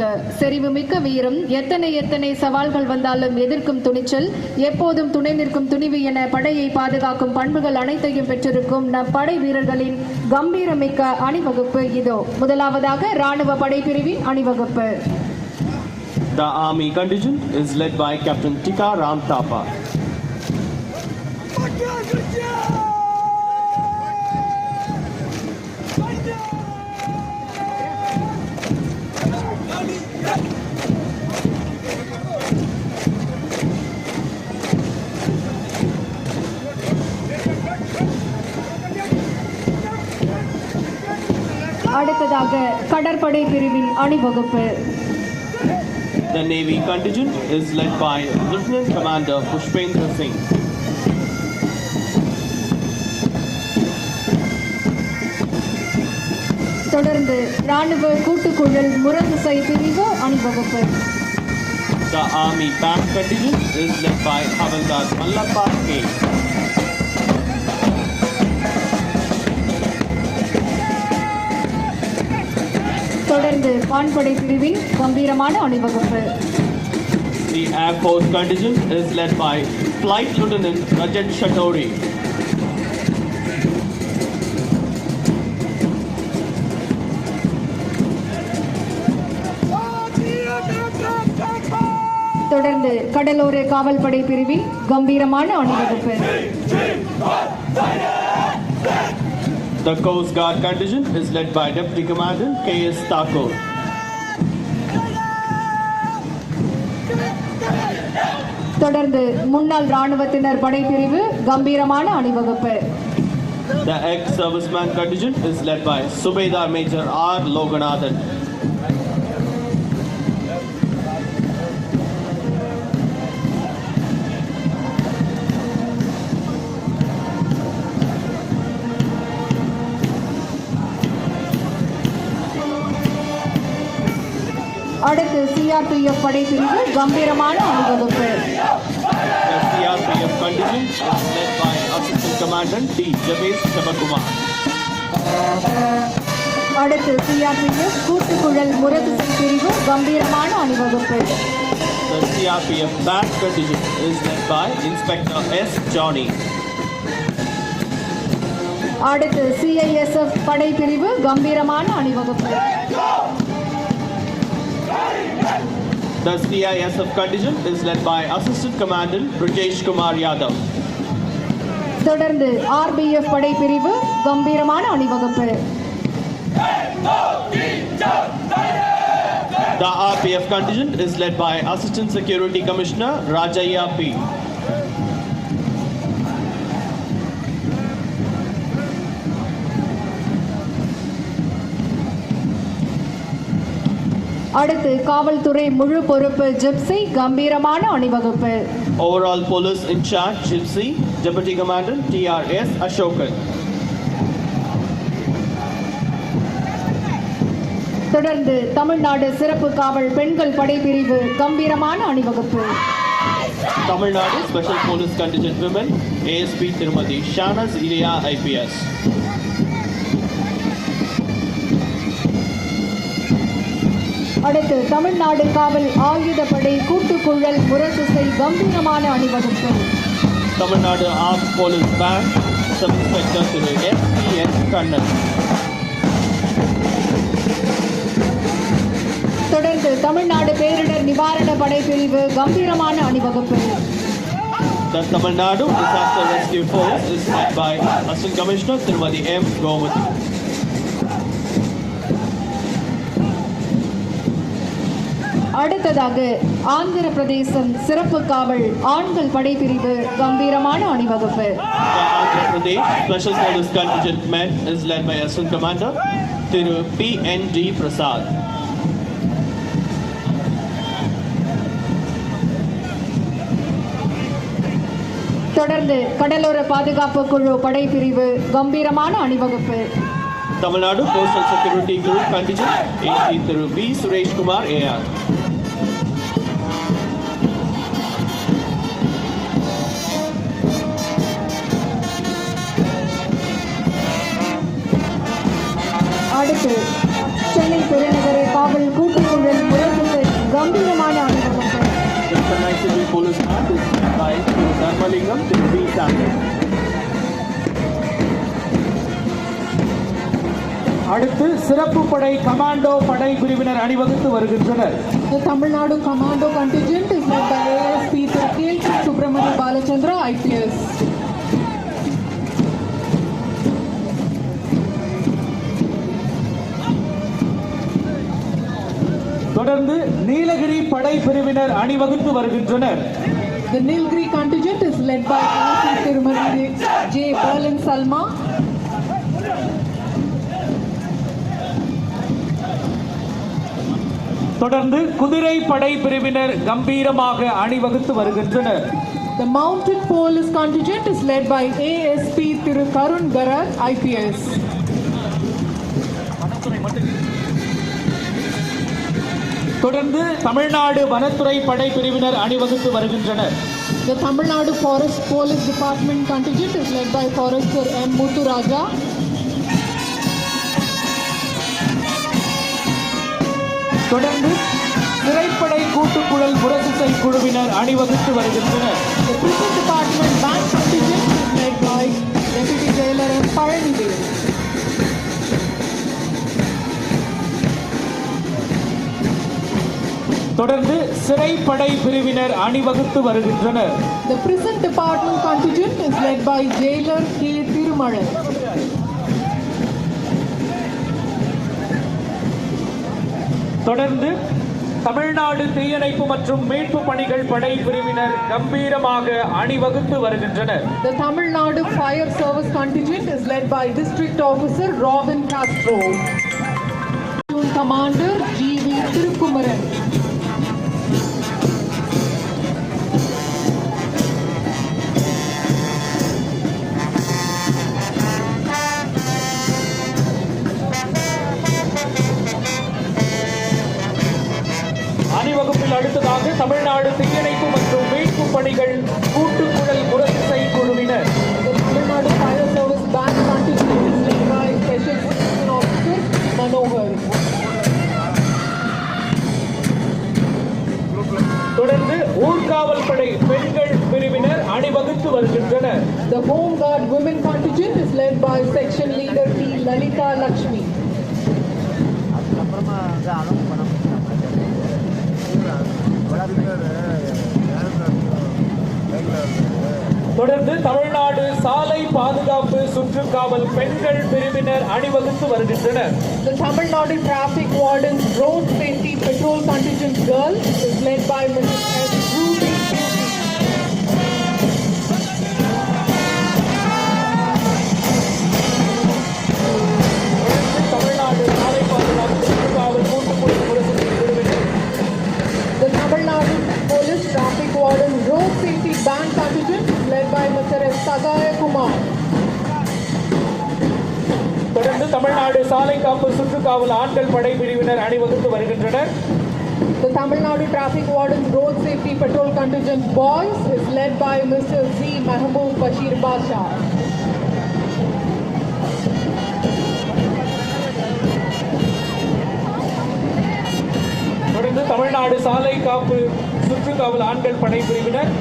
மிக்க செறிவு மிக்க வீரம். எத்தனை எத்தனை சவால்கள் வந்தாலும் எதிர்க்கும் துணிச்சல். எப்போதும் துணை நிற்கும் துணிவு என படையை பாதுகாக்கும் பண்புகள் அனைத்தையும் பெற்றிருக்கும் நம் படை வீரர்களின் கம்பீரமிக்க அணிவகுப்பு இதோ. முதலாவதாக ராணுவ படைப்பிரிவின் அணிவகுப்பு. The army contingent is led by Captain Tika Ram Thapa. கடற்படை பிரிவின் அணிவகுப்பு The navy contingent is led by Lieutenant Commander Pushpendra Singh. தொடர்ந்து ராணுவ கூட்டுக்குழல் முரசுசை பிரிவு அணிவகுப்பு The army band contingent is led by Havaldar Mallappa K. தொடர்ந்து வான்படை பிரிவின் கம்பீரமான அணிவகுப்பு The Air Force contingent is led by Flight Lieutenant Rajat Chaudhary. தொடர்ந்து கடலோர காவல்படை பிரிவின் கம்பீரமான அணிவகுப்பு The Coast Guard contingent is led by Deputy Commandant K.S. Thakur. தொடர்ந்து முன்னாள் ராணுவத்தினர் படைப்பிரிவு கம்பீரமான அணிவகுப்பு The ex-serviceman contingent is led by Subedar Major R. Loganathan. அடுத்து சிஆர்பிஎஃப் படைப்பிரிவு கம்பீரமான அணிவகுப்பு contingent is led by Assistant Commandant D. Chabakumar. அடுத்து சிஆர்பிஎஃப் கூட்டுக்குழல் முரசுசை பிரிவு கம்பீரமான அணிவகுப்பு The CRPF band contingent is led by Inspector S. Johnny. அடுத்து சிஐஎஸ்எஃப் படைப்பிரிவு கம்பீரமான அணிவகுப்பு The CISF contingent is led by Assistant Commandant Brajesh Kumar Yadav. தொடர்ந்து ஆர்பிஎஃப் படைப்பிரிவு கம்பீரமான அணிவகுப்பு The RPF contingent is led by Assistant Security Commissioner Rajaya P. அடுத்து காவல்துறை முழு பொறுப்பு ஜிப்சி கம்பீரமான அணிவகுப்பு Police in charge Gypsy, Deputy Commandant TRS Ashokan. தொடர்ந்து தமிழ்நாடு சிறப்பு காவல் பெண்கள் படைப்பிரிவு கம்பீரமான அணிவகுப்பு Tamil Nadu Special Police Contingent Women ASP Tirumati Shanas Iria அடுத்து தமிழ்நாடு காவல் ஆயுதப்படை கூட்டுக்குழல் முரசுசை கம்பீரமான அணிவகுப்பு Tamil Nadu Armed Police Band Sub Inspector Thiru S.P.S. Kannan. தொடர்ந்து தமிழ்நாடு பேரிடர் நிவாரண படைப்பிரிவு கம்பீரமான அணிவகுப்பு The Tamil Nadu Disaster Rescue Force is led by Assistant Commissioner Tirumati M. Govati. அடுத்ததாக ஆந்திர பிரதேசம் சிறப்பு காவல் ஆண்கள் படைப்பிரிவு கம்பீரமான அணிவகுப்பு Special Police Contingent Men is led by Assistant Commander Thiru P.N.D. Prasad. தொடர்ந்து கடலோர பாதுகாப்பு குழு படைப்பிரிவு கம்பீரமான அணிவகுப்பு Nadu Coastal Security Group Contingent AC Thiru B. Suresh அடுத்து சிறப்பு படை கமாண்டோ படை பிரிவினர் அணிவகுத்து வருகின்றனர் The Tamil Nadu Commando contingent is led by ASP Thirkil Subramani Balachandra IPS. தொடர்ந்து நீலகிரி படை பிரிவினர் அணிவகுத்து வருகின்றனர் The Nilgiri contingent is led by ASP Tirumali J. Berlin Salma. தொடர்ந்து குதிரை படை பிரிவினர் கம்பீரமாக அணிவகுத்து வருகின்றனர் The Mounted Police contingent is led by ASP Thiru Karun Garat IPS. தொடர்ந்து தமிழ்நாடு வனத்துறை படை பிரிவினர் அணிவகுத்து வருகின்றனர் The Tamil Nadu Forest Police Department contingent is led by Forester M. Muthu Raja. தொடர்ந்து திரைப்படை கூட்டுக்குழல் முரசிசை குழுவினர் அணிவகுத்து வருகின்றனர் தொடர்ந்து சிறைப்படை பிரிவினர் அணிவகுத்து வருகின்றனர் The prison department contingent is led by jailer K. Tirumalan. தொடர்ந்து தமிழ்நாடு தீயணைப்பு மற்றும் மீட்பு பணிகள் படை பிரிவினர் கம்பீரமாக அணிவகுத்து வருகின்றனர் The Tamil Nadu Fire Service contingent is led by District Officer Robin Castro. Platoon Commander G.V. Tirukumaran. அடுத்ததாக தமிழ்நாடு தீயணைப்பு மற்றும் மீட்பு பணிகள் கூட்டுக்குழல் முரசிசை குழுவினர் Section Officer Manohar. தொடர்ந்து ஊர்காவல் படை பெண்கள் பிரிவினர் அணிவகுத்து வருகின்றனர் The Home Guard Women contingent is led by Section Leader T. Lalita Lakshmi. அதுக்கப்புறமா வந்து பண்ண தொடர்ந்து தமிழ்நாடு சாலை பாதுகாப்பு சுற்றுக்காவல் பெண்கள் பிரிவினர் அணிவகுத்து வருகின்றனர் The Tamil Nadu Traffic Wardens Road Safety Patrol Contingent Girls is led by Mrs. S. Tamil Nadu சாலை காப்பு சுற்றுக்காவல் ஆண்கள் படை பிரிவினர் அணிவகுத்து வருகின்றனர் The Tamil Nadu Traffic Warden's Road Safety Patrol Contingent Boys is led by Mr. Z. Mahbub Bashir Basha. தொடர்ந்து தமிழ்நாடு சாலை காப்பு சுற்றுக்காவல் ஆண்கள் படை பிரிவினர்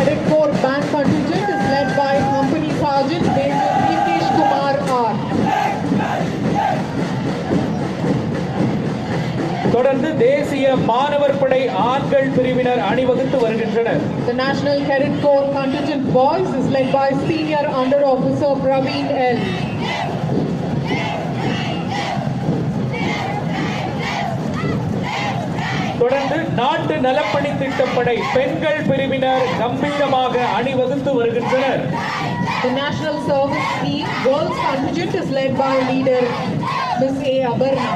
National Cadet Corps Band Contingent is led by Company Sergeant Major Nitish Kumar R. தொடர்ந்து தேசிய மாணவர் படை ஆண்கள் பிரிவினர் அணிவகுத்து வருகின்றனர் The National Cadet Corps Contingent Boys is led by Senior Under Officer Praveen L. நலப்பணி திட்டப்படை பெண்கள் பிரிவினர் கம்பீரமாக அணிவகுத்து வருகின்றனர் The National Service Team Girls Contingent is led by leader Ms. A. Abarna.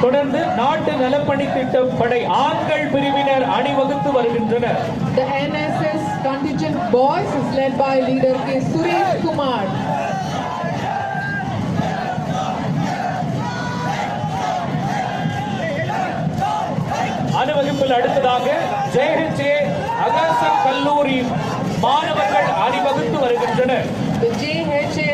தொடர்ந்து நாட்டு நலப்பணி திட்டப்படை ஆண்கள் பிரிவினர் அணிவகுத்து வருகின்றனர் The NSS Contingent Boys is led by leader K. Suresh Kumar. அணிவகுப்பில் அடுத்ததாக ஜேஹெச்ஏ அகசன் கல்லூரி மாணவர்கள் அணிவகுத்து வருகின்றனர். The JHA